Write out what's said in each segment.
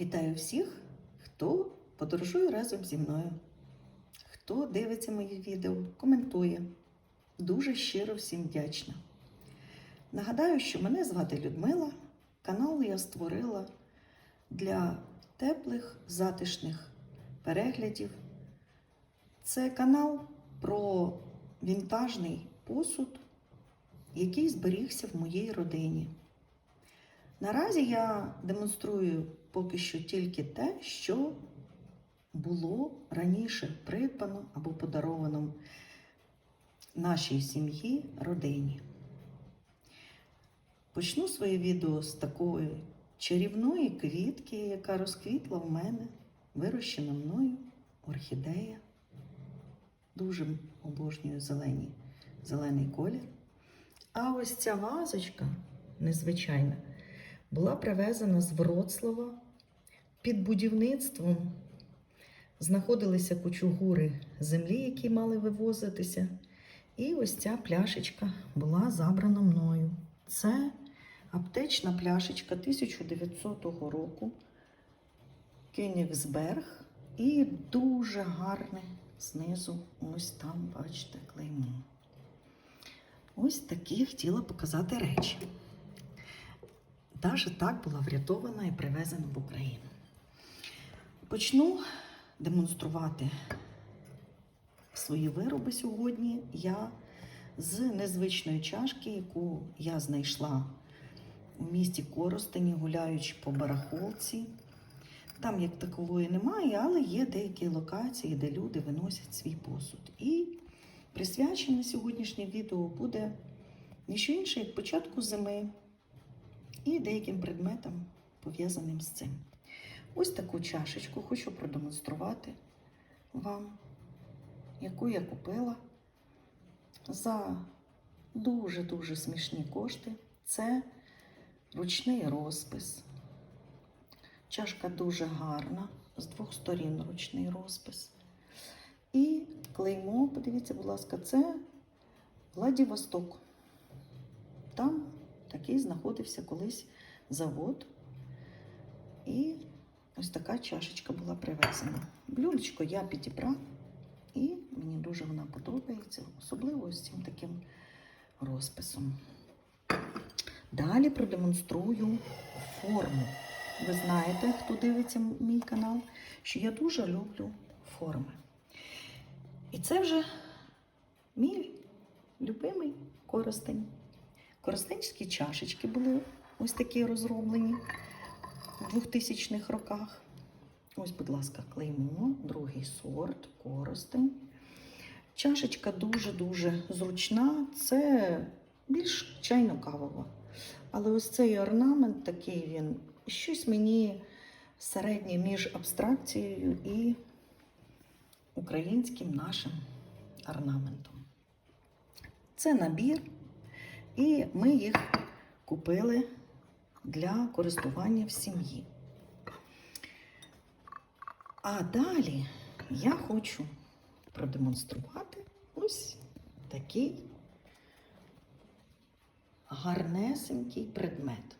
Вітаю всіх, хто подорожує разом зі мною, хто дивиться мої відео, коментує. Дуже щиро всім вдячна. Нагадаю, що мене звати Людмила. Канал я створила для теплих, затишних переглядів. Це канал про вінтажний посуд, який зберігся в моїй родині. Наразі я демонструю поки що тільки те, що було раніше придбано або подаровано нашій сім'ї, родині. Почну своє відео з такої чарівної квітки, яка розквітла в мене, вирощена мною орхідея. Дуже обожнюю зелені, зелений колір. А ось ця вазочка незвичайна була привезена з Вроцлава. Під будівництвом знаходилися кучугури землі, які мали вивозитися. І ось ця пляшечка була забрана мною. Це аптечна пляшечка 1900 року Кенігсберг. І дуже гарне знизу, ось там, бачите, клеймо. Ось такі хотіла показати речі. Даже так була врятована і привезена в Україну. Почну демонструвати свої вироби сьогодні. Я з незвичної чашки, яку я знайшла у місті Коростені, гуляючи по барахолці. Там як такової немає, але є деякі локації, де люди виносять свій посуд. І присвячене сьогоднішнє відео буде не що інше, як початку зими і деяким предметам, пов'язаним з цим. Ось таку чашечку хочу продемонструвати вам, яку я купила за дуже-дуже смішні кошти. Це ручний розпис. Чашка дуже гарна, з двох сторін ручний розпис. І клеймо, подивіться, будь ласка, це Владивосток. Там такий знаходився колись завод. І ось така чашечка була привезена. Блюдечко я підібрав, і мені дуже вона подобається, особливо з цим таким розписом. Далі продемонструю форму. Ви знаєте, хто дивиться мій канал, що я дуже люблю форми. І це вже мій любимий коростень. Коростенські чашечки були ось такі розроблені 2000-х роках. Ось, будь ласка, клеймо, другий сорт, коростень. Чашечка дуже-дуже зручна. Це більш чайно-кавова. Але ось цей орнамент такий він щось мені середнє між абстракцією і українським нашим орнаментом. Це набір, і ми їх купили для користування в сім'ї. А далі я хочу продемонструвати ось такий гарнесенький предмет.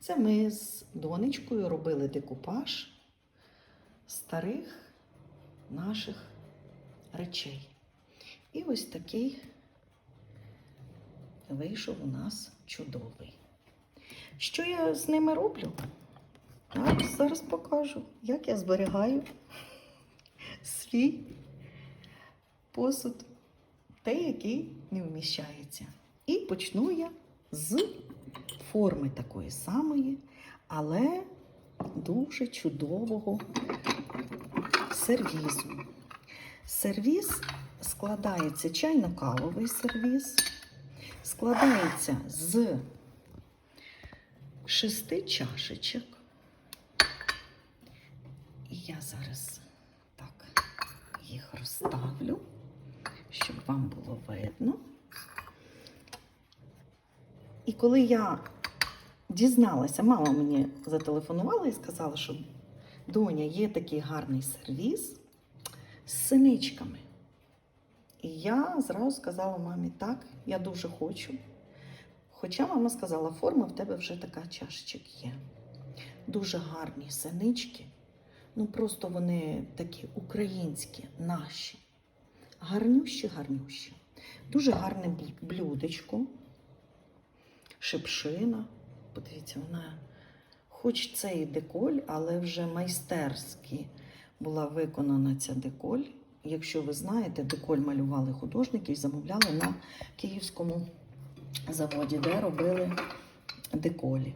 Це ми з донечкою робили декупаж старих наших речей. І ось такий вийшов у нас чудовий. Що я з ними роблю? Так, зараз покажу, як я зберігаю свій посуд, той, який не вміщається. І почну я з форми такої самої, але дуже чудового сервізу. Сервіз складається чайно-кавовий сервіз, складається з шести чашечок. І я зараз так їх розставлю, щоб вам було видно. І коли я дізналася, мама мені зателефонувала і сказала, що доня, є такий гарний сервіс з синичками. І я зразу сказала мамі, так, я дуже хочу. Хоча мама сказала, форма в тебе вже така чашечок є. Дуже гарні синички. Ну просто вони такі українські, наші. Гарнющі, гарнющі. Дуже гарне блюдечко. Шипшина. Подивіться, вона, хоч це і деколь, але вже майстерськи була виконана ця деколь. Якщо ви знаєте, деколь малювали художники і замовляли на київському заводі, де робили деколі.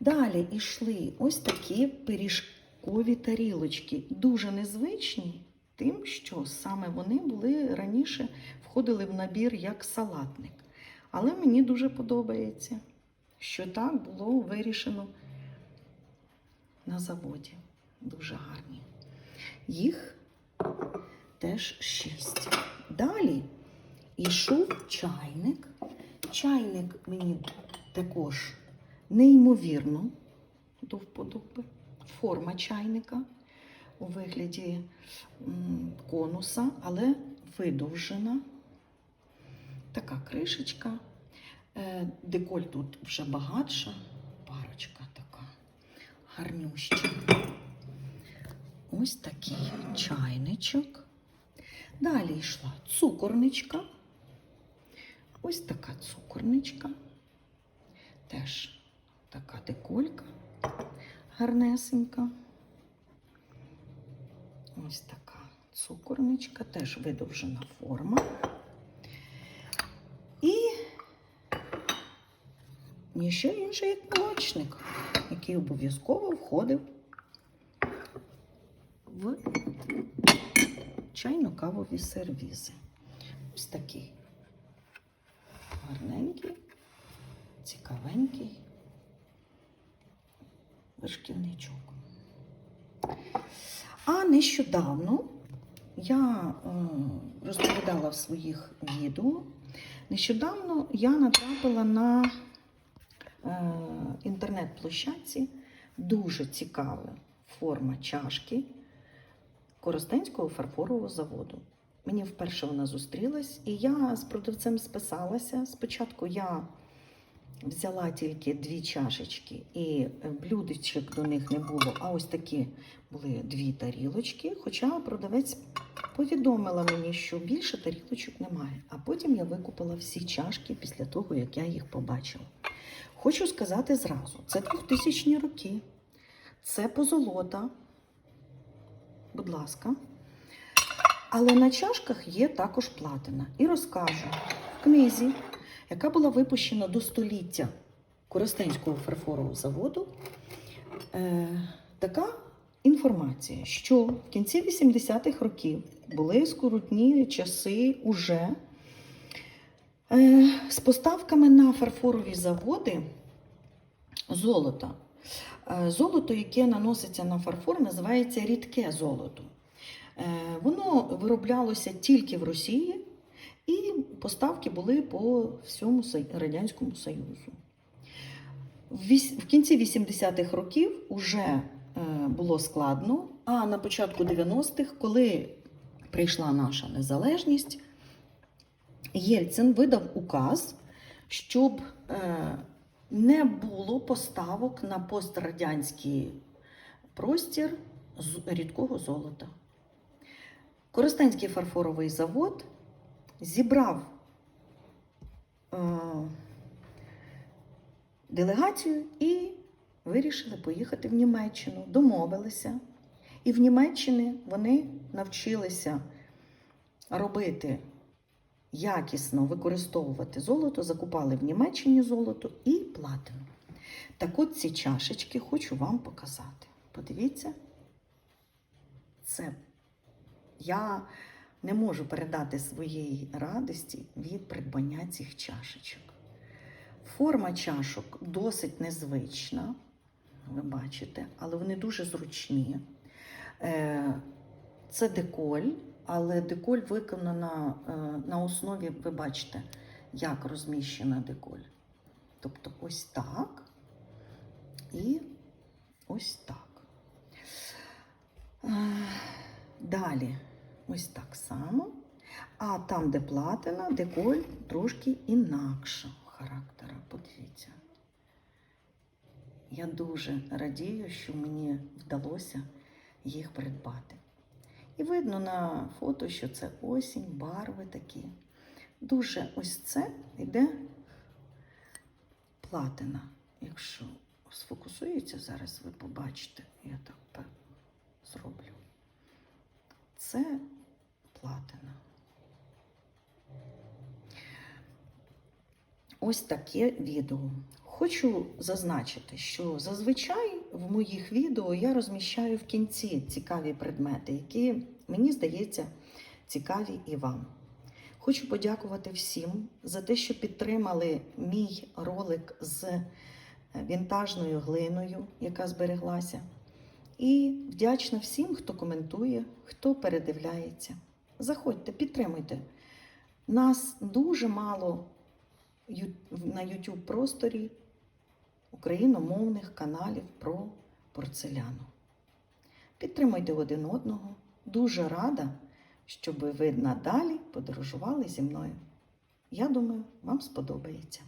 Далі йшли ось такі пиріжкові тарілочки, дуже незвичні, тим, що саме вони були раніше входили в набір як салатник. Але мені дуже подобається, що так було вирішено на заводі. Дуже гарні. Їх теж шість. Далі йшов чайник. Чайник мені також неймовірно до вподоби. Форма чайника у вигляді конуса, але видовжена. Така кришечка. Е, Деколь тут вже багатша, парочка така гарнюща. Ось такий чайничок. Далі йшла цукорничка. Ось така цукорничка. Теж така деколька гарнесенька. Ось така цукорничка, теж видовжена форма. І ніщо інше, як молочник, який обов'язково входив в чайно-кавові сервізи. Ось такий гарненький, цікавенький вершківничок. А нещодавно я е, розповідала в своїх відео. Нещодавно я натрапила на е, інтернет-площадці дуже цікава форма чашки Коростенського фарфорового заводу. Мені вперше вона зустрілась, і я з продавцем списалася. Спочатку я взяла тільки дві чашечки, і блюдечок до них не було, а ось такі були дві тарілочки. Хоча продавець повідомила мені, що більше тарілочок немає. А потім я викупила всі чашки після того, як я їх побачила. Хочу сказати зразу: це 2000 роки, це позолота. Будь ласка. Але на чашках є також платина. І розкажу в книзі, яка була випущена до століття Коростенського фарфорового заводу, е, така інформація, що в кінці 80-х років були скрутні часи уже е, з поставками на фарфорові заводи золота. Е, Золото, яке наноситься на фарфор, називається рідке золото. Е, Воно вироблялося тільки в Росії, і поставки були по всьому Радянському Союзу. В кінці 80-х років вже було складно, а на початку 90-х, коли прийшла наша незалежність, Єльцин видав указ, щоб е, не було поставок на пострадянський простір з- рідкого золота. Коростенський фарфоровий завод зібрав е, делегацію і вирішили поїхати в Німеччину. Домовилися. І в Німеччині вони навчилися робити якісно використовувати золото, закупали в Німеччині золото і платину. Так от ці чашечки хочу вам показати. Подивіться, це я не можу передати своєї радості від придбання цих чашечок. Форма чашок досить незвична, ви бачите, але вони дуже зручні. Е, Це деколь, але деколь виконана е, на основі, ви бачите, як розміщена деколь. Тобто ось так і ось так. Далі ось так само. А там, де платина, деколь трошки інакшого характеру. Подивіться. Я дуже радію, що мені вдалося їх придбати. І видно на фото, що це осінь, барви такі. Дуже ось це йде платина. Якщо сфокусується зараз, ви побачите, я так зроблю. Це платина. Ось таке відео. Хочу зазначити, що зазвичай в моїх відео я розміщаю в кінці цікаві предмети, які, мені здається, цікаві і вам. Хочу подякувати всім за те, що підтримали мій ролик з вінтажною глиною, яка збереглася. І вдячна всім, хто коментує, хто передивляється. Заходьте, підтримуйте. Нас дуже мало на YouTube просторі україномовних каналів про порцеляну. Підтримуйте один одного. Дуже рада, щоб ви надалі подорожували зі мною. Я думаю, вам сподобається.